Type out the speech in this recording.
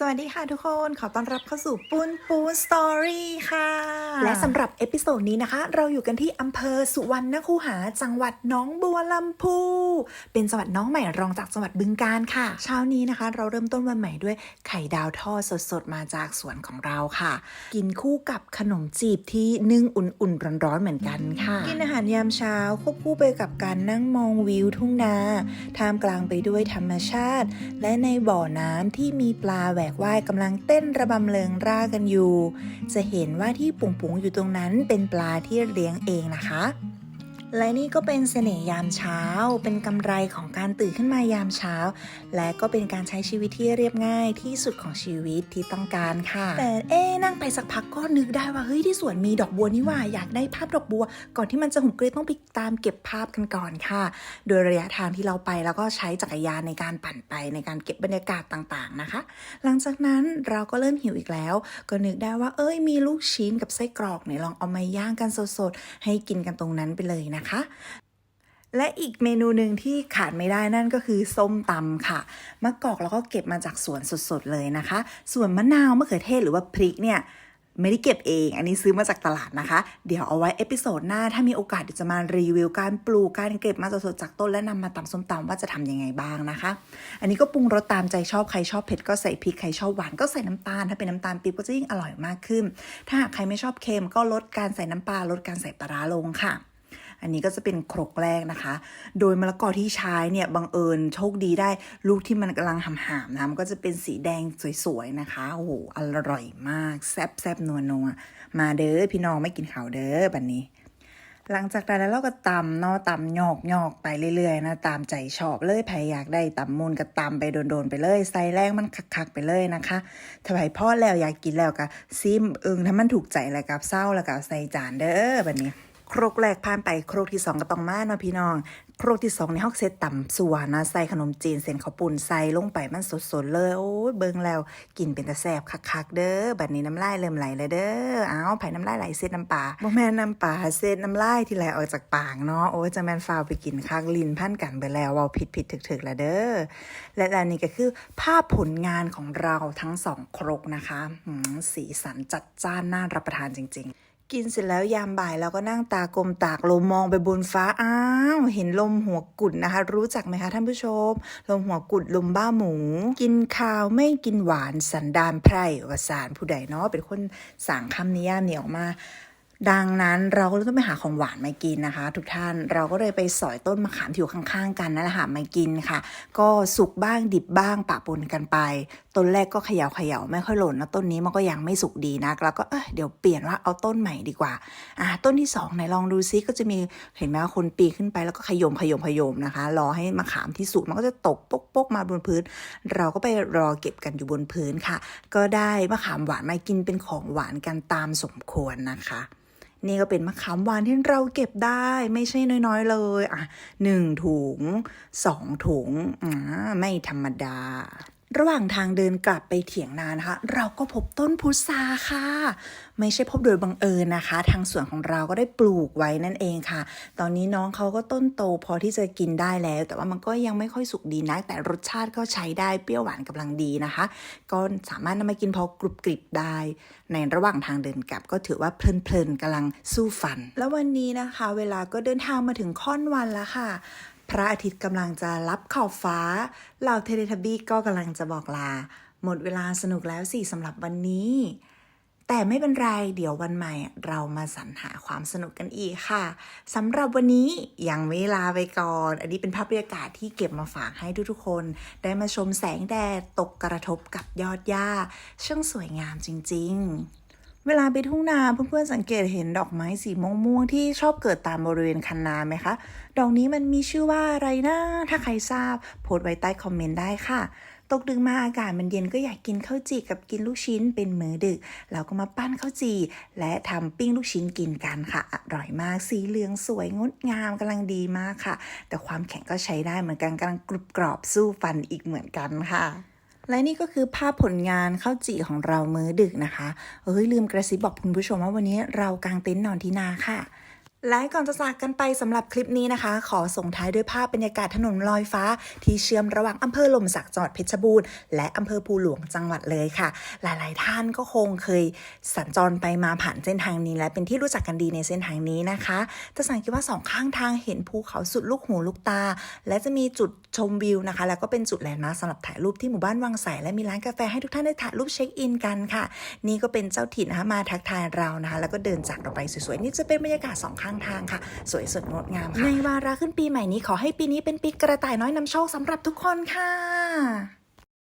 สวัสดีค่ะทุกคน ขอต้อนรับเข้าสู่ปุนปูนสตอรี่ค่ะ และสำหรับเอพิโซดนี้นะคะ เราอยู่กันที่อำเภอสุวรรณคูหา จังหวัดหน้องบัวลำพู เป็นจังหวัดน้องใหม่รองจากจังหวัดบึงกาฬค่ะ เช้านี้นะคะ เราเริ่มต้นวันใหม่ด้วยไข่ดาวทอดสดๆ มาจากสวนของเราค่ะ กินคู่กับขนมจีบที่นึ่งอุ่นๆร้อนๆเหมือนกันค่ะ กินอาหารยามเช้าควบคู่ไปกับการนั่งมองวิวทุ่งนาท่ามกลางไปด้วยธรรมชาติ และในบ่อน้ำที่มีปลาแหวกว่ายกำลังเต้นระบำเริงร่ากันอยู่ จะเห็นว่าที่ปุ๋งๆอยู่ตรงนั้นเป็นปลาที่เลี้ยงเองนะคะ และนี่ก็เป็นเสน่ห์ยามเช้า เป็นกำไรของการตื่นขึ้นมายามเช้า และก็เป็นการใช้ชีวิตที่เรียบง่ายที่สุดของชีวิตที่ต้องการค่ะ แต่เอ๊นั่งไปสักพักก็นึกได้ว่าเฮ้ยที่สวนมีดอกบัวนี่ว่าอยากได้ภาพดอกบัว ก่อนที่มันจะหุบเกรดต้องไปตามเก็บภาพกันก่อนค่ะ โดยระยะทางที่เราไปแล้วก็ใช้จักรยานในการปั่นไปในการเก็บบรรยากาศต่างๆนะคะ หลังจากนั้นเราก็เริ่มหิวอีกแล้ว ก็นึกได้ว่าเอ้ยมีลูกชิ้นกับไส้กรอกเนี่ยลองเอามาย่างกันสดๆให้กินกันตรงนั้นไปเลยนะคะ และอีกเมนูหนึ่งที่ขาดไม่ได้นั่นก็คือส้มตำค่ะ มะกอกเราก็เก็บมาจากสวนสดๆเลยนะคะ ส่วนมะนาวมะเขือเทศหรือว่าพริกเนี่ยไม่ได้เก็บเอง อันนี้ซื้อมาจากตลาดนะคะ เดี๋ยวเอาไว้เอพิโซดหน้า ถ้ามีโอกาสเดี๋ยวจะมารีวิวการปลูก การเก็บมาสดๆจากต้นและนำมาตำส้มตำว่าจะทำยังไงบ้างนะคะ อันนี้ก็ปรุงรสตามใจชอบ ใครชอบเผ็ดก็ใส่พริก ใครชอบหวานก็ใส่น้ำตาล ถ้าเป็นน้ำตาลปี๊บก็จะยิ่งอร่อยมากขึ้น ถ้าหากใครไม่ชอบเค็มก็ลดการใส่น้ำปลาลดการใส่ปลาร้าลงค่ะ อันนี้ก็จะเป็นครกแรกนะคะ โดยมะละกอที่ใช้เนี่ยบังเอิญโชคดีได้ลูกที่มันกำลังหำๆนะมันก็จะเป็นสีแดงสวยๆนะคะโอ้โหอร่อยมาก แซ่บแซบนัวนัวมาเด้อพี่น้องไม่กินข้าวเด้อบันนี้ หลังจากนั้นแล้วเราก็ตำเนาะตำหยอกหยอกไปเรื่อยๆนะตามใจชอบเลยใครอยากได้ตำมูลก็ตำไปโดนๆไปเลย ใส่แรงมันคักๆไปเลยนะคะถ้าใครพ่อแล้วอยากกินแล้วก็ซิมเอิงถ้ามันถูกใจแล้วกับเศร้าแล้วก็ใส่จานเด้อแบบนี้ โครกแรกผ่านไปโครกที่สองก็ต้องมาเนาะพี่น้อง โครกที่สองในฮอกเซตต่ำสัวนะใส่ขนมจีนเส้นข้าวปุ่นใส่ลงไปมันสดๆเลย โอ้ยเบิ่งแล้วกินเป็นตะแสบคักๆเด้อบัดนี้น้ำลายเริ่มไหลเลยเด้ออ้าวไผ่น้ำลายไหลเส้นน้ำปลาบ่แม่นน้ำปลาเส้นน้ำลายที่ไหลออกจากปากเนาะโอ้ยจะแม่นฟาวไปกินคักลิ้นพันกันไปแล้วเว้าผิดผิดถึกๆแล้วเด้อและอันนี้ก็คือภาพผลงานของเราทั้งสองโครกนะคะสีสันจัดจ้านน่ารับประทานจริง ๆ กินเสร็จแล้วยามบ่ายเราก็นั่งตากลมตากลมมองไปบนฟ้าอ้าวเห็นลมหัวกุดนะคะ รู้จักไหมคะท่านผู้ชม ลมหัวกุดลมบ้าหมู กินข้าวไม่กินหวานสันดานไพร่วสารผู้ใดเนาะเป็นคนสั่งคำนิยามนี้ออกมา ดังนั้นเราก็ต้องไปหาของหวานมากินนะคะ ทุกท่านเราก็เลยไปสอยต้นมะขามที่อยู่ข้างๆ กันนั่นแหละค่ะมากินค่ะ ก็สุกบ้างดิบบ้างปะปนกันไป ต้นแรกก็เขย่าเขย่าไม่ค่อยหล่นนะต้นนี้มันก็ยังไม่สุกดีนักแล้วก็เออเดี๋ยวเปลี่ยนว่าเอาต้นใหม่ดีกว่าอ่าต้นที่สองไหนลองดูซิก็จะมีเห็นไหมว่าคนปีขึ้นไปแล้วก็ขยมขยมขยมนะคะ รอให้มะขามที่สุกมันก็จะตกปกปกมาบนพื้น เราก็ไปรอเก็บกันอยู่บนพื้นค่ะ ก็ได้มะขามหวานมากินเป็นของหวานกันตามสมควรนะคะ นี่ก็เป็นมะขามหวานที่เราเก็บได้ไม่ใช่น้อยๆเลย อะหนึ่งถุงสองถุงอ่าไม่ธรรมดา ระหว่างทางเดินกลับไปเถียงนานะคะ เราก็พบต้นพุทราค่ะ ไม่ใช่พบโดยบังเอิญนะคะ ทางสวนของเราก็ได้ปลูกไว้นั่นเองค่ะ ตอนนี้น้องเขาก็ต้นโตพอที่จะกินได้แล้ว แต่ว่ามันก็ยังไม่ค่อยสุกดีนักแต่รสชาติก็ใช้ได้เปรี้ยวหวานกำลังดีนะคะ ก็สามารถนำมากินพอกรุบกริบได้ ในระหว่างทางเดินกลับก็ถือว่าเพลินๆกำลังสู้ฟัน แล้ววันนี้นะคะ เวลาก็เดินทางมาถึงค่อนวันแล้วค่ะ พระอาทิตย์กำลังจะรับขอบฟ้า เหล่าเทเลทบี้ก็กำลังจะบอกลา หมดเวลาสนุกแล้วสิสำหรับวันนี้ แต่ไม่เป็นไร เดี๋ยววันใหม่เรามาสรรหาความสนุกกันอีกค่ะสำหรับวันนี้ยังไม่ลาไปก่อน อันนี้เป็นภาพบรรยากาศที่เก็บมาฝากให้ทุกๆคน ได้มาชมแสงแดดตกกระทบกับยอดหญ้า ช่างสวยงามจริง ๆ เวลาไปทุ่งนาเพื่อนๆสังเกตเห็นดอกไม้สีม่วงๆที่ชอบเกิดตามบริเวณคันนาไหมคะ ดอกนี้มันมีชื่อว่าอะไรนะถ้าใครทราบโพสต์ไว้ใต้คอมเมนต์ได้ค่ะ ตกดึกมาอากาศมันเย็นก็อยากกินข้าวจี่กับกินลูกชิ้นเป็นมื้อดึก เราก็มาปั้นข้าวจี่และทำปิ้งลูกชิ้นกินกันค่ะ อร่อยมากสีเหลืองสวยงดงามกำลังดีมากค่ะ แต่ความแข็งก็ใช้ได้เหมือนกันกำลังกรุบกรอบสู้ฟันอีกเหมือนกันค่ะ และนี่ก็คือภาพผลงานข้าวจี่ของเรามื้อดึกนะคะ เอ้ยลืมกระซิบบอกคุณผู้ชมว่าวันนี้เรากางเต็นท์นอนที่นาค่ะ และก่อนจะจากกันไปสำหรับคลิปนี้นะคะ ขอส่งท้ายด้วยภาพบรรยากาศถนนลอยฟ้า ที่เชื่อมระหว่างอำเภอหลมสักจังหวัดเพชรบูรณ์และอำเภอภูหลวงจังหวัดเลยค่ะ หลายๆ ท่านก็คงเคยสัญจรไปมาผ่านเส้นทางนี้ และเป็นที่รู้จักกันดีในเส้นทางนี้นะคะจะสังเกตว่าสองข้างทางเห็นภูเขาสุดลูกหูลูกตา และจะมีจุดชมวิวนะคะ แล้วก็เป็นจุดแลนด์มาร์คสำหรับถ่ายรูปที่หมู่บ้านวังใสและมีร้านกาแฟให้ทุกท่านได้ถ่ายรูปเช็คอินกันค่ะ นี่ก็เป็นเจ้าถิ่นนะคะมาทักทายเรานะคะ แล้วก็เดินจากเราไปสวยๆนี่จะเป็นบรรยากาศสองข้างข้างทางค่ะ สวยสดงดงามค่ะ ในวาระขึ้นปีใหม่นี้ขอให้ปีนี้เป็นปีกระต่ายน้อยนำโชคสำหรับทุกคนค่ะ